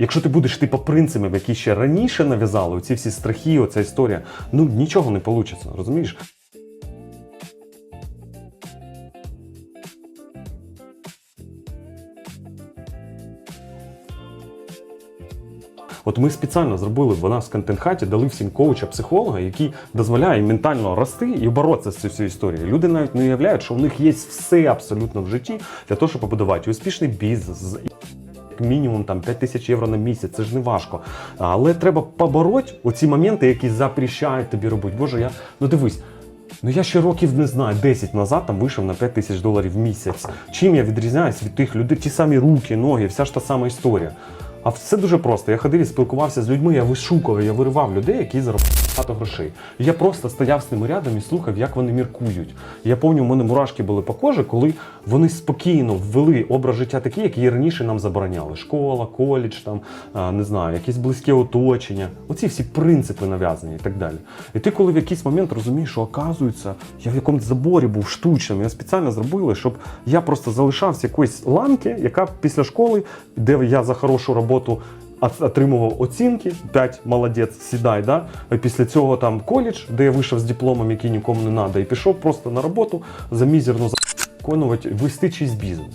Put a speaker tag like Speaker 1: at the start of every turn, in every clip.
Speaker 1: Якщо ти будеш типу принципами, які ще раніше нав'язали, оці всі страхи, оця історія, ну нічого не вийде, розумієш? От ми спеціально зробили в нас в контент-хаті, дали всім коуча, психолога, який дозволяє ментально рости і боротися з цією всією історією. Люди навіть не уявляють, що у них є все абсолютно в житті для того, щоб побудувати успішний бізнес. Мінімум там 5 тисяч євро на місяць, це ж не важко. Але треба побороти оці моменти, які запрещають тобі робити. Боже, я ну дивись. Ну я ще років не знаю, 10 назад там вийшов на 5 тисяч доларів в місяць. Чим я відрізняюсь від тих людей, ті самі руки, ноги, вся ж та сама історія. А все дуже просто. Я ходив і спілкувався з людьми, я вишукував, я виривав людей, які заробляють багато грошей. Я просто стояв з ними рядом і слухав, як вони міркують. Я пам'ятаю, у мене мурашки були по кожі, коли вони спокійно ввели образ життя такий, який раніше нам забороняли. Школа, коледж, там не знаю, якесь близьке оточення. Оці всі принципи нав'язані і так далі. І ти, коли в якийсь момент розумієш, що оказується, я в якомусь заборі був штучним, я спеціально зробили, щоб я просто залишався якоїсь ланки, яка після школи, де я за хорошу роботу. От- Отримував оцінки, 5 молодець, сідай. Да? Після цього там коледж, де я вийшов з дипломом, який нікому не треба, і пішов просто на роботу за мізерну виконувати, вести чийсь бізнес.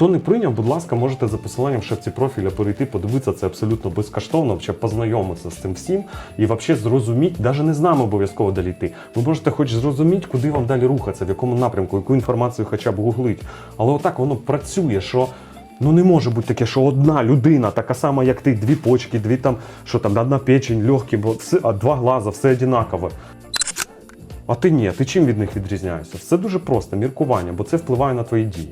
Speaker 1: Хто не прийняв, будь ласка, можете за посиланням в шапці профіля перейти, подивитися це абсолютно безкоштовно, щоб познайомитися з цим всім і взагалі зрозуміти, навіть не з нами обов'язково далі йти. Ви можете хоч зрозуміти, куди вам далі рухатися, в якому напрямку, яку інформацію хоча б гуглить. Але отак воно працює, що. Ну не може бути таке, що одна людина, така сама, як ти, дві почки, дві там, що там, одна печень, легкі, бо все, а два глаза, все однакове. А ти ні, ти чим від них відрізняєшся? Все дуже просто, міркування, бо це впливає на твої дії.